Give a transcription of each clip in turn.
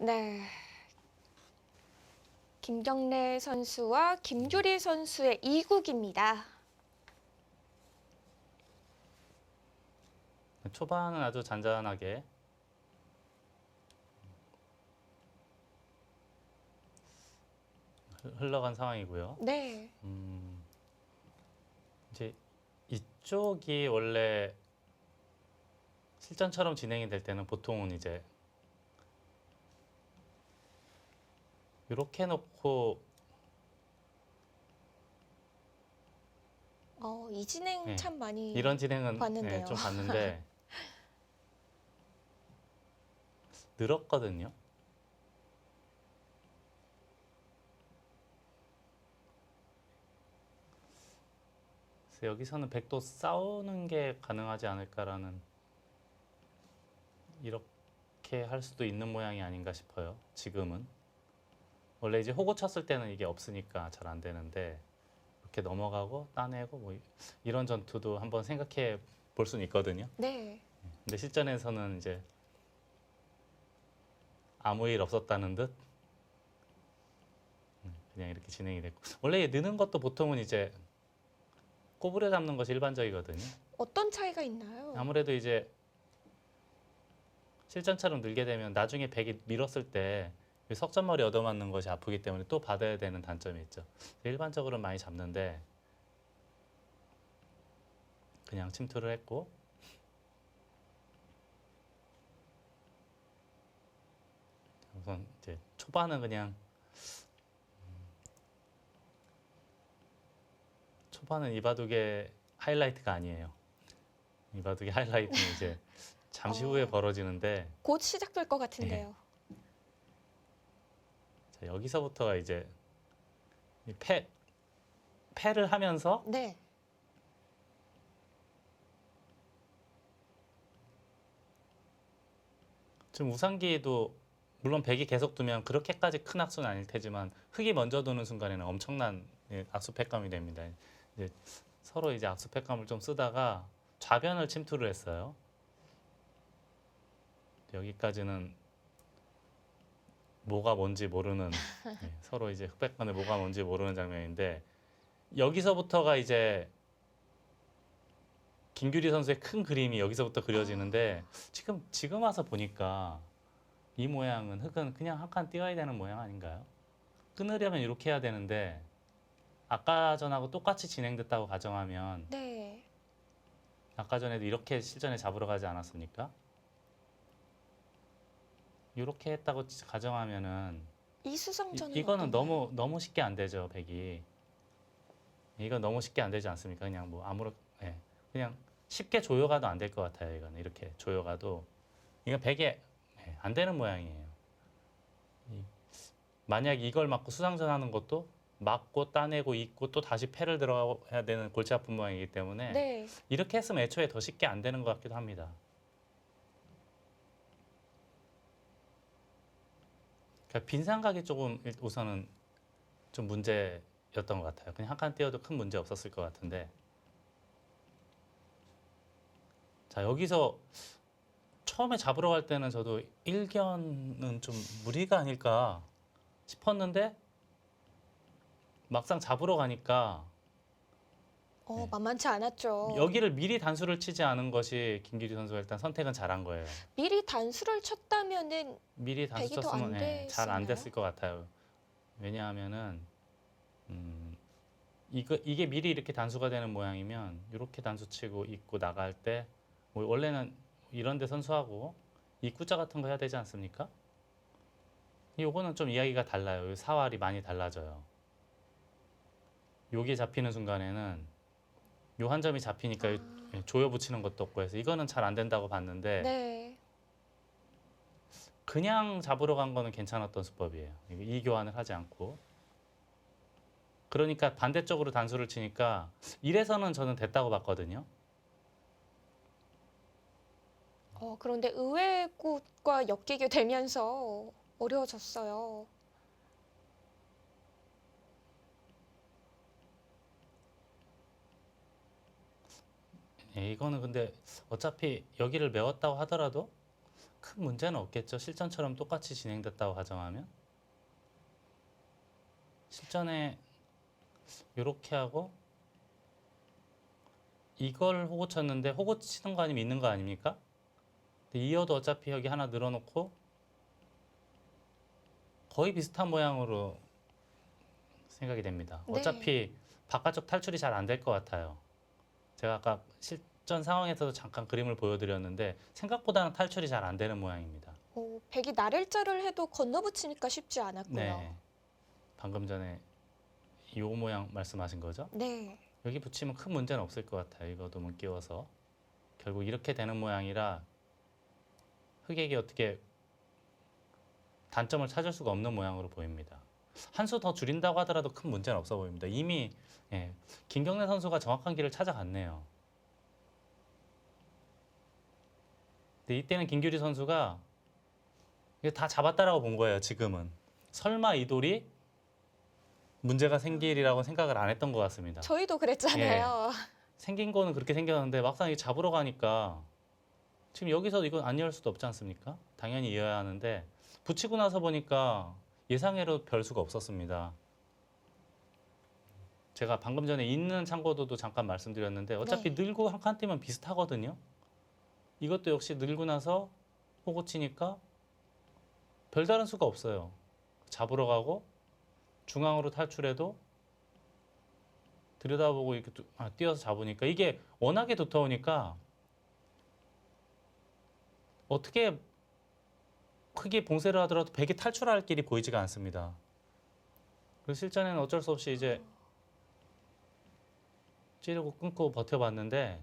네. 김경래 선수와 김규리 선수의 이국입니다. 초반은 아주 잔잔하게 흘- 흘러간 상황이고요. 네. 음, 이제 이쪽이 원래 실전처럼 진행이 될 때는 보통은 이제 이렇게 놓고 어, 이 진행 네. 참 많이 이런 진행은 봤는데요. 네, 좀 봤는데 늘었거든요. 그래서 여기서는 백도 싸우는 게 가능하지 않을까라는 이렇게 할 수도 있는 모양이 아닌가 싶어요. 지금은 원래 이제 호구 쳤을 때는 이게 없으니까 잘 안 되는데 이렇게 넘어가고 따내고 뭐 이런 전투도 한번 생각해 볼 수는 있거든요. 네. 근데 실전에서는 이제 아무 일 없었다는 듯 음, 그냥 이렇게 진행이 됐고 원래 느는 것도 보통은 이제 꼬부려 잡는 것이 일반적이거든요. 어떤 차이가 있나요? 아무래도 이제 실전처럼 늘게 되면 나중에 백이 밀었을 때이 석전머리 얻어맞는 것이 아프기 때문에 또 받아야 되는 단점이 있죠. 일반적으로는 많이 잡는데 그냥 침투를 했고 우선 이제 초반은 그냥 음, 초반은 이바둑의 하이라이트가 아니에요. 이바둑의 하이라이트는 이제 잠시 후에 어. 벌어지는데 곧 시작될 것 같은데요. 자, 여기서부터가 이제 이 패, 패를 하면서 네. 지금 우상기도 물론 백이 계속 두면 그렇게까지 큰 악수는 아닐 테지만 흑이 먼저 두는 순간에는 엄청난 예, 악수패감이 됩니다. 이제 서로 이제 악수패감을 좀 쓰다가 좌변을 침투를 했어요. 여기까지는 뭐가 뭔지 모르는 예, 서로 이제 흑백간에 뭐가 뭔지 모르는 장면인데 여기서부터가 이제 김규리 선수의 큰 그림이 여기서부터 그려지는데 지금 지금 와서 보니까 이 모양은 흙은 그냥 한 칸 띄워야 되는 모양 아닌가요? 끊으려면 이렇게 해야 되는데 아까 전하고 똑같이 진행됐다고 가정하면 네. 아까 전에도 이렇게 실전에 잡으러 가지 않았습니까? 이렇게 했다고 가정하면은 이수성전은 이, 이거는 어떤가요? 너무 너무 쉽게 안 되죠 백이 이건 너무 쉽게 안 되지 않습니까? 그냥 뭐 아무렇 예 그냥 쉽게 조여가도 안 될 것 같아요 이거는 이렇게 조여가도 이건 백에 예, 안 되는 모양이에요. 이, 만약 이걸 맞고 수상전하는 것도 맞고 따내고 있고 또 다시 패를 들어가야 되는 골치 아픈 모양이기 때문에 네. 이렇게 했으면 애초에 더 쉽게 안 되는 것 같기도 합니다. 그러니까 빈 상각이 조금 일- 우선은 좀 문제였던 것 같아요. 그냥 한 칸 띄워도 큰 문제 없었을 것 같은데. 자 여기서 처음에 잡으러 갈 때는 저도 일견은 좀 무리가 아닐까 싶었는데 막상 잡으러 가니까 어, 네. 만만치 않았죠. 여기를 미리 단수를 치지 않은 것이 김기리 선수가 일단 선택은 잘한 거예요. 미리 단수를 쳤다면은 미리 단수 백이 쳤으면 예, 잘안 됐었나요? 됐을 것 같아요. 왜냐하면은 음, 이거 이게 미리 이렇게 단수가 되는 모양이면 이렇게 단수 치고 입고 나갈 때 뭐 원래는 이런데 선수하고 입구자 같은 거 해야 되지 않습니까? 요거는 좀 이야기가 달라요. 요 사활이 많이 달라져요. 요게 잡히는 순간에는 요 한 점이 잡히니까 요- 예, 조여 붙이는 것도 없고 해서 이거는 잘 안 된다고 봤는데 네. 그냥 잡으러 간 거는 괜찮았던 수법이에요. 이 교환을 하지 않고. 그러니까 반대쪽으로 단수를 치니까 이래서는 저는 됐다고 봤거든요. 어, 그런데 의외의 곳과 엮이게 되면서 어려워졌어요. 예, 이거는 근데 어차피 여기를 메웠다고 하더라도 큰 문제는 없겠죠. 실전처럼 똑같이 진행됐다고 가정하면 실전에 이렇게 하고 이걸 호구 쳤는데 호구 치는 거 아니면 있는 거 아닙니까? 이어도 어차피 여기 하나 늘어놓고 거의 비슷한 모양으로 생각이 됩니다. 네. 어차피 바깥쪽 탈출이 잘 안 될 것 같아요. 제가 아까 실전 상황에서도 잠깐 그림을 보여드렸는데 생각보다는 탈출이 잘 안 되는 모양입니다. 어, 백이 나를자를 해도 건너붙이니까 쉽지 않았고요. 네. 방금 전에 이 모양 말씀하신 거죠? 네. 여기 붙이면 큰 문제는 없을 것 같아요. 이거도 문 끼워서 결국 이렇게 되는 모양이라 흑액이 어떻게 단점을 찾을 수가 없는 모양으로 보입니다. 한 수 더 줄인다고 하더라도 큰 문제는 없어 보입니다. 이미 예, 김경래 선수가 정확한 길을 찾아갔네요. 근데 이때는 김규리 선수가 다 잡았다라고 본 거예요. 지금은 설마 이 돌이 문제가 생길이라고 생각을 안 했던 것 같습니다. 저희도 그랬잖아요. 생긴 거는 그렇게 생겼는데 막상 이 잡으러 가니까 지금 여기서 이건 안열 수도 없지 않습니까? 당연히 이어야 하는데 붙이고 나서 보니까 예상외로 별 수가 없었습니다. 제가 방금 전에 있는 참고도도 잠깐 말씀드렸는데 어차피 네. 늘고 한 칸 뛰면 비슷하거든요. 이것도 역시 늘고 나서 호구 치니까 별다른 수가 없어요. 잡으러 가고 중앙으로 탈출해도 들여다보고 이렇게 두- 아, 뛰어서 잡으니까 이게 워낙에 두터우니까 어떻게 크게 봉쇄를 하더라도 백이 탈출할 길이 보이지가 않습니다. 그래서 실전에는 어쩔 수 없이 이제 찌르고 끊고 버텨봤는데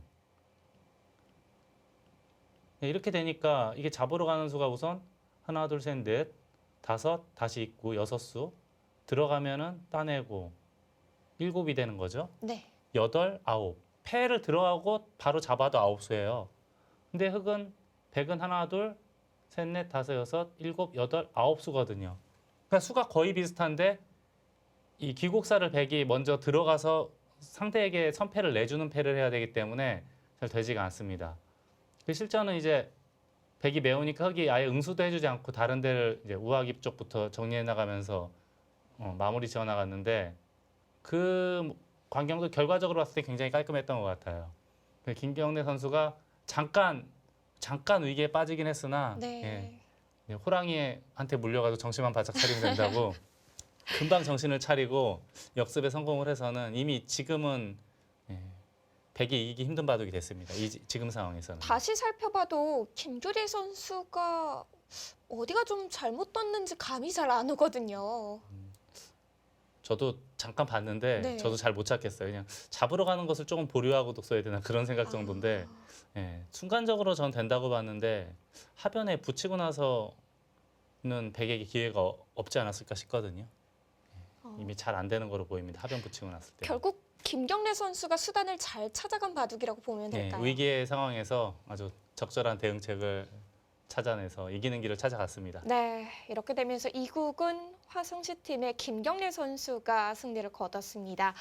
네, 이렇게 되니까 이게 잡으러 가는 수가 우선 하나 둘 셋 넷 다섯 다시 있고 여섯 수 들어가면은 따내고 일곱이 되는 거죠. 네. 여덟, 아홉. 패를 들어가고 바로 잡아도 아홉 수예요. 근데 흑은 백은 하나, 둘, 셋, 넷, 다섯, 여섯, 일곱, 여덟, 아홉 수거든요. 그러니까 수가 거의 비슷한데 이 기곡사를 백이 먼저 들어가서 상대에게 선패를 내주는 패를 해야 되기 때문에 잘 되지가 않습니다. 그 실전은 이제 백이 매우니까 흑이 아예 응수도 해주지 않고 다른 데를 이제 우하기 쪽부터 정리해 나가면서 어, 마무리 지어 나갔는데 그 광경도 결과적으로 봤을 때 굉장히 깔끔했던 것 같아요. 그 김경래 선수가 잠깐 잠깐 위기에 빠지긴 했으나 네. 예, 호랑이한테 물려가지고 정신만 바짝 차리면 된다고 금방 정신을 차리고 역습에 성공을 해서는 이미 지금은 예, 백이 이기기 힘든 바둑이 됐습니다. 이 지- 지금 상황에서는 다시 살펴봐도 김규리 선수가 어디가 좀 잘못 떴는지 감이 잘 안 오거든요. 저도 잠깐 봤는데 네. 저도 잘 못 찾겠어요. 그냥 잡으러 가는 것을 조금 보류하고 독서해야 되나 그런 생각 정도인데 아, 예, 순간적으로 전 된다고 봤는데 하변에 붙이고 나서는 백에게 기회가 어- 없지 않았을까 싶거든요. 어. 이미 잘 안 되는 거로 보입니다. 하변 붙이고 났을 때. 결국 김경래 선수가 수단을 잘 찾아간 바둑이라고 보면 예, 될까요? 위기의 상황에서 아주 적절한 대응책을 찾아내서 이기는 길을 찾아갔습니다. 네, 이렇게 되면서 이국은 화성시 팀의 김경래 선수가 승리를 거뒀습니다.